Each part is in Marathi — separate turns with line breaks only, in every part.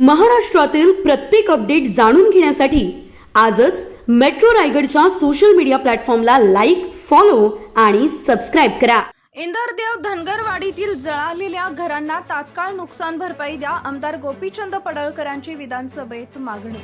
महाराष्ट्रातील प्रत्येक अपडेट जाणून घेण्यासाठी आजच मेट्रो रायगडच्या सोशल मीडिया प्लॅटफॉर्मला लाईक फॉलो आणि सबस्क्राईब करा.
इंदरदेव धनगरवाडीतील जळालेल्या घरांना तात्काळ नुकसान भरपाई द्या आमदार गोपीचंद पडळकरांची विधानसभेत मागणी.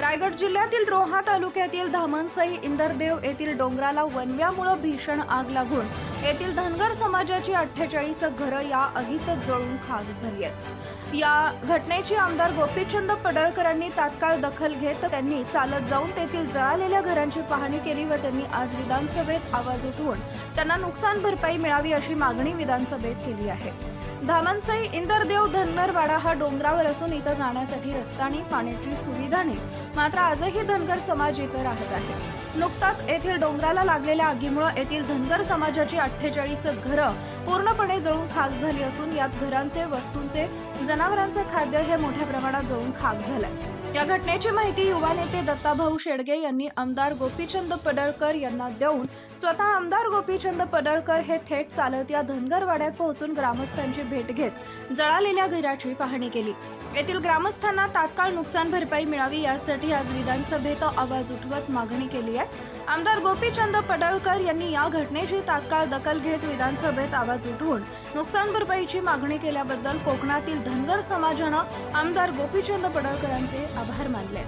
रायगड जिल्ह्यातील रोहा तालुक्यातील धामणसई इंदरदेव येथील डोंगराला वनव्यामुळे भीषण आग लागून येथील धनगर समाजाची अठ्ठेचाळीस घरं या आगीत जळून खाक झाली आहेत. या घटनेची आमदार गोपीचंद पडळकरांनी तात्काळ दखल घेत त्यांनी चालत जाऊन तेथील जळालेल्या घरांची पाहणी केली व त्यांनी आज विधानसभेत आवाज उठवून त्यांना नुकसान भरपाई मिळावी अशी मागणी विधानसभेत केली आहे. धामणसई इंदरदेव धनगरवाडा हा डोंगरावर असून इथं जाण्यासाठी रस्ता आणि पाण्याची सुविधा नाही. मात्र आजही धनगर समाज इथं राहत आहे. नुकताच येथील डोंगराला लागलेल्या आगीमुळे येथील धनगर समाजाची अठ्ठेचाळीस घरं पूर्णपणे जळून खाक झाली असून यात घरांचे वस्तूंचे जनावरांचे खाद्य हे मोठ्या प्रमाणात जळून खाक झालंय. या घटनेची माहिती युवा नेते दत्ताभाऊ शेडगे यांनी आमदार गोपीचंद पडळकर यांना देऊन स्वतः आमदार गोपीचंद पडळकर हे थेट चालत या धनगरवाड्यात पोहोचून ग्रामस्थांची भेट घेत जळालेल्या घराची पाहणी केली. येथील ग्रामस्थांना तात्काळ नुकसान भरपाई मिळावी यासाठी आज विधानसभेत आवाज उठवत मागणी केली आहे. आमदार गोपीचंद पडळकर यांनी या घटनेची तात्काळ दखल घेत विधानसभेत आवाज उठवून नुकसान भरपाईची मागणी केल्याबद्दल कोकणातील धनगर समाजानं आमदार गोपीचंद पडळकरांचे आभार मानले.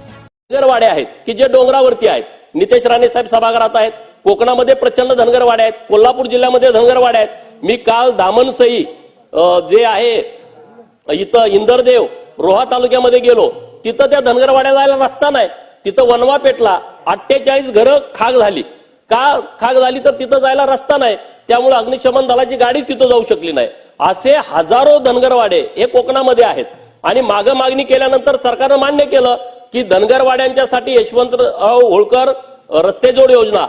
धनगरवाडे आहेत की जे डोंगरावरती आहेत नितेश राणे साहेब सभागृहात आहेत कोकणामध्ये प्रचंड धनगरवाडे आहेत कोल्हापूर जिल्ह्यामध्ये धनगरवाडे आहेत. मी काल दामनसई जे आहे इथं इंदरदेव रोहा तालुक्यामध्ये गेलो. तिथं त्या धनगरवाड्या जायला रस्ता नाही. तिथं वनवा पेटला. अठ्ठेचाळीस घरं खाक झाली. का खाक झाली तर तिथं जायला रस्ता नाही. त्यामुळे अग्निशमन दलाची गाडी तिथं जाऊ शकली नाही. असे हजारो धनगरवाडे हे कोकणामध्ये आहेत. आणि माग मागणी केल्यानंतर सरकारनं मान्य केलं की धनगरवाड्यांच्यासाठी यशवंतराव होळकर रस्ते जोड योजना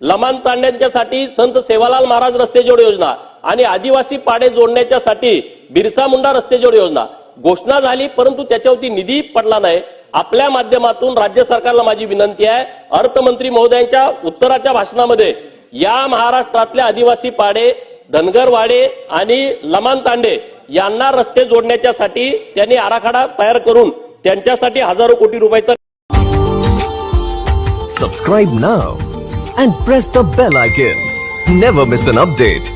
लमान तांड्यांच्यासाठी संत सेवालाल महाराज रस्ते जोड योजना आणि आदिवासी पाडे जोडण्याच्यासाठी बिरसा मुंडा रस्ते जोड योजना. घोषणा झाली परंतु त्याच्यावरती निधी पडला नाही. आपल्या माध्यमातून राज्य सरकारला माझी विनंती आहे अर्थमंत्री महोदयांच्या उत्तराच्या भाषणामध्ये या महाराष्ट्रातल्या आदिवासी पाडे धनगरवाडे आणि लमान तांडे यांना रस्ते जोडण्याच्यासाठी त्यांनी आराखडा तयार करून त्यांच्यासाठी हजारो कोटी रुपयाचा
subscribe now and press the bell icon never miss an update